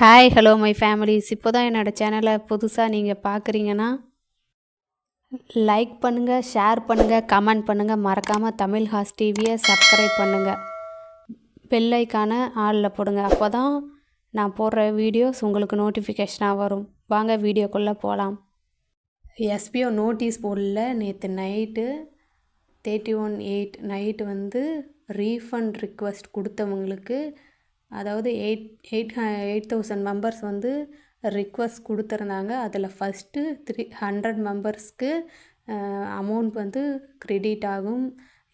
Hi hello my families இப்போ தான் என்னோடய சேனலை புதுசாக நீங்கள் பார்க்குறீங்கன்னா லைக் பண்ணுங்கள் ஷேர் பண்ணுங்கள் கமெண்ட் பண்ணுங்கள் மறக்காமல் தமிழ் ஹாஸ் டிவியை சப்ஸ்கிரைப் பண்ணுங்கள் பெல்லைக்கான ஆளில் போடுங்க. அப்போ தான் நான் போடுற வீடியோஸ் உங்களுக்கு நோட்டிஃபிகேஷனாக வரும். வாங்க வீடியோக்குள்ளே போகலாம் எஸ்பிஓ நோட்டீஸ் போர்டில் நேற்று night thirty one eight night வந்து ரீஃபண்ட் ரிக்வெஸ்ட் கொடுத்தவங்களுக்கு அதாவது eight eight eight thousand members வந்து ரிக்வஸ்ட் கொடுத்துருந்தாங்க. அதில் ஃபஸ்ட்டு த்ரீ ஹண்ட்ரட் மெம்பர்ஸ்க்கு அமௌண்ட் வந்து க்ரெடிட் ஆகும்.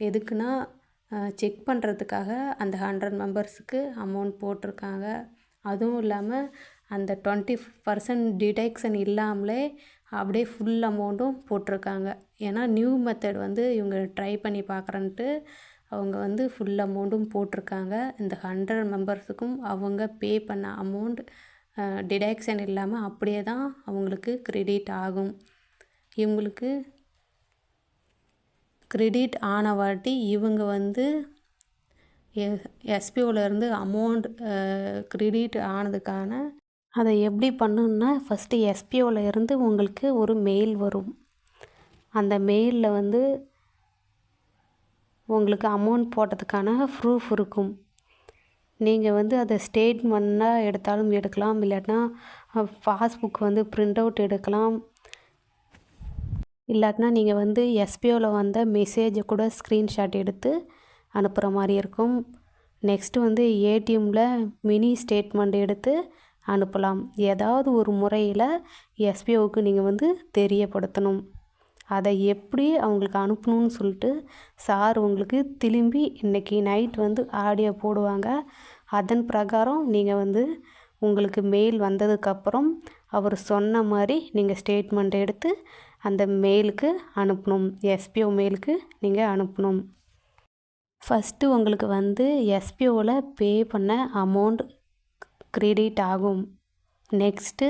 எதுக்குன்னா செக் பண்ணுறதுக்காக அந்த ஹண்ட்ரட் மெம்பர்ஸுக்கு அமௌண்ட் போட்டிருக்காங்க. அதுவும் இல்லாமல் அந்த டுவெண்ட்டி பர்சன்ட் டிடெக்ஷன் இல்லாமலே அப்படியே ஃபுல் அமௌண்ட்டும் போட்டிருக்காங்க. ஏன்னா நியூ மெத்தட் வந்து இவங்க ட்ரை பண்ணி பார்க்குறன்ட்டு அவங்க வந்து ஃபுல் அமௌண்ட்டும் போட்டிருக்காங்க. இந்த ஹண்ட்ரட் மெம்பர்ஸுக்கும் அவங்க பே பண்ண அமௌண்ட் டிடக்ஷன் இல்லாமல் அப்படியே தான் அவங்களுக்கு க்ரெடிட் ஆகும். இவங்களுக்கு க்ரெடிட் ஆன வாட்டி இவங்க வந்து எஸ்பிஓலேருந்து அமௌண்ட் க்ரெடிட் ஆனதுக்கான அதை எப்படி பண்ணணுன்னா ஃபஸ்ட்டு எஸ்பிஓவில் இருந்து உங்களுக்கு ஒரு மெயில் வரும். அந்த மெயிலில் வந்து உங்களுக்கு அமௌண்ட் போட்டதுக்கான ப்ரூஃப் இருக்கும். நீங்கள் வந்து அதை ஸ்டேட்மெண்ட்டாக எடுத்தாலும் எடுக்கலாம். இல்லாட்டினா பாஸ்புக் வந்து ப்ரிண்ட் அவுட் எடுக்கலாம். இல்லாட்டினா நீங்கள் வந்து எஸ்பிஓவில் வந்த மெசேஜை கூட ஸ்க்ரீன்ஷாட் எடுத்து அனுப்புகிற மாதிரி இருக்கும். நெக்ஸ்ட்டு வந்து ஏடிஎம்மில் மினி ஸ்டேட்மெண்ட் எடுத்து அனுப்பலாம். ஏதாவது ஒரு முறையில் எஸ்பிஓவுக்கு நீங்கள் வந்து தெரியப்படுத்தணும். அதை எப்படி அவங்களுக்கு அனுப்பணும்னு சொல்லிட்டு சார் உங்களுக்கு திரும்பி இன்றைக்கி நைட் வந்து ஆடியோ போடுவாங்க. அதன் பிரகாரம் நீங்கள் வந்து உங்களுக்கு மெயில் வந்ததுக்கப்புறம் அவர் சொன்ன மாதிரி நீங்கள் ஸ்டேட்மெண்ட் எடுத்து அந்த மெயிலுக்கு அனுப்பணும். எஸ்பிஓ மெயிலுக்கு நீங்கள் அனுப்பணும். ஃபஸ்ட்டு உங்களுக்கு வந்து எஸ்பிஓவில் பே பண்ண அமௌண்ட் க்ரெடிட் ஆகும். நெக்ஸ்ட்டு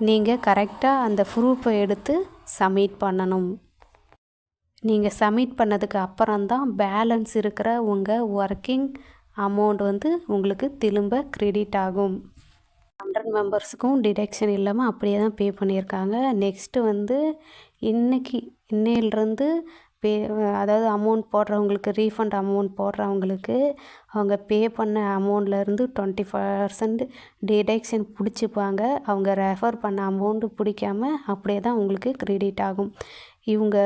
நீங்கள் கரெக்டாக அந்த ப்ரூஃபை எடுத்து சப்மிட் பண்ணணும். நீங்கள் சப்மிட் பண்ணதுக்கு அப்புறம்தான் பேலன்ஸ் இருக்கிற உங்கள் ஒர்க்கிங் அமௌண்ட் வந்து உங்களுக்கு திரும்ப க்ரெடிட் ஆகும். ஹண்ட்ரட் மெம்பர்ஸுக்கும் டிடெக்ஷன் இல்லாமல் அப்படியே தான் பே பண்ணியிருக்காங்க. நெக்ஸ்ட்டு வந்து இன்றைக்கி இன்னையிலேருந்து பே அதாவது அமௌண்ட் போடுறவங்களுக்கு ரீஃபண்ட் அமௌண்ட் போடுறவங்களுக்கு அவங்க பே பண்ண அமௌண்ட்லேருந்து டுவெண்ட்டி பர்சன்ட் டிடெக்ஷன் பிடிச்சிப்பாங்க. அவங்க ரெஃபர் பண்ண அமௌண்ட்டு பிடிக்காம அப்படியே தான் உங்களுக்கு க்ரெடிட் ஆகும். இவங்க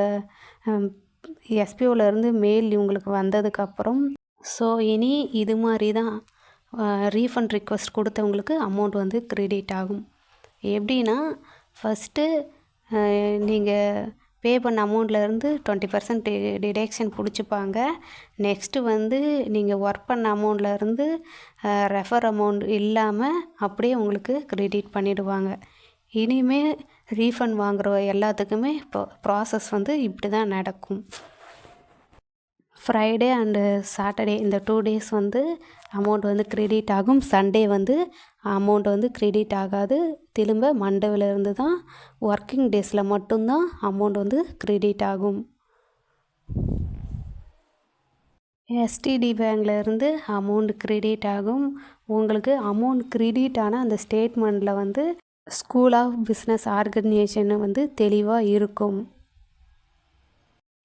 எஸ்பிஓலேருந்து மெயில் இவங்களுக்கு வந்ததுக்கப்புறம் ஸோ இனி இது மாதிரி தான் ரீஃபண்ட் ரிக்வஸ்ட் கொடுத்தவங்களுக்கு அமௌண்ட் வந்து க்ரெடிட் ஆகும். எப்படின்னா ஃபஸ்ட்டு நீங்கள் பே பண்ண அமௌண்ட்லேருந்து டுவெண்ட்டி பர்சன்ட் டிடெக்ஷன் பிடிச்சிப்பாங்க. நெக்ஸ்ட்டு வந்து நீங்கள் ஒர்க் பண்ண அமௌண்ட்லேருந்து ரெஃபர் அமௌண்ட் இல்லாமல் அப்படியே உங்களுக்கு க்ரெடிட் பண்ணிவிடுவாங்க இனிமேல் ரீஃபண்ட் வாங்குகிற எல்லாத்துக்குமே இப்போ ப்ராசஸ் வந்து இப்படி தான் நடக்கும். ஃப்ரைடே அண்டு சாட்டர்டே இந்த டூ டேஸ் வந்து அமௌண்ட் வந்து க்ரெடிட் ஆகும். சண்டே வந்து அமௌண்ட் வந்து க்ரெடிட் ஆகாது. திரும்ப மண்டேவிலேருந்து தான் ஒர்க்கிங் டேஸில் மட்டும்தான் அமௌண்ட் வந்து க்ரெடிட் ஆகும். எஸ்டிடி பேங்க்லேருந்து அமௌண்ட் க்ரெடிட் ஆகும். உங்களுக்கு அமௌண்ட் க்ரெடிட் ஆனால் அந்த ஸ்டேட்மெண்ட்டில் வந்து ஸ்கூல் ஆஃப் பிஸ்னஸ் ஆர்கனைசேஷன் வந்து தெளிவாக இருக்கும்.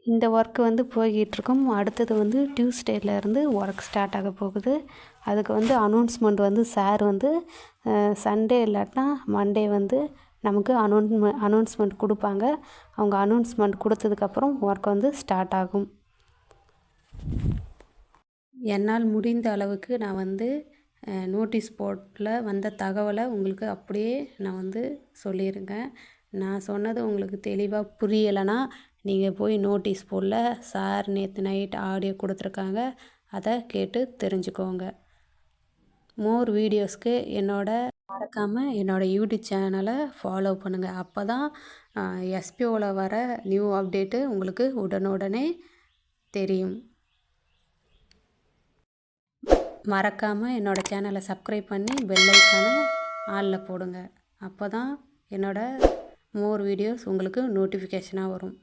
இந்த ஒர்க் வந்து போய்கிட்டுருக்கும் அடுத்தது வந்து டியூஸ்டேலேருந்து ஒர்க் ஸ்டார்ட் ஆக போகுது. அதுக்கு வந்து அனௌன்ஸ்மெண்ட் வந்து சார் வந்து சண்டே இல்லாட்டினா மண்டே வந்து நமக்கு அனௌன்ஸ்மெ அனௌன்ஸ்மெண்ட் கொடுப்பாங்க. அவங்க அனௌன்ஸ்மெண்ட் கொடுத்ததுக்கப்புறம் ஒர்க் வந்து ஸ்டார்ட் ஆகும். என்னால் முடிந்த அளவுக்கு நான் வந்து நோட்டீஸ் போர்ட்டில் வந்த தகவலை உங்களுக்கு அப்படியே நான் வந்து சொல்லியிருக்கேன் நான் சொன்னது உங்களுக்கு தெளிவாக புரியலைன்னா நீங்கள் போய் நோட்டீஸ் போர்டில் சார் நேற்று நைட் ஆடியோ கொடுத்துருக்காங்க. அதை கேட்டு தெரிஞ்சுக்கோங்க. மோர் வீடியோஸ்க்கு என்னோட மறக்காமல் என்னோடய யூடியூப் சேனலை ஃபாலோ பண்ணுங்கள் அப்போ தான் எஸ்பிஓவில் வர நியூ அப்டேட்டு உங்களுக்கு உடனுடனே தெரியும். மறக்காமல் என்னோடய சேனலை சப்ஸ்கிரைப் பண்ணி பெல்லைக்கான ஆளில் போடுங்க. அப்போ தான் என்னோடய மோர் வீடியோஸ் உங்களுக்கு நோட்டிஃபிகேஷனாக வரும்.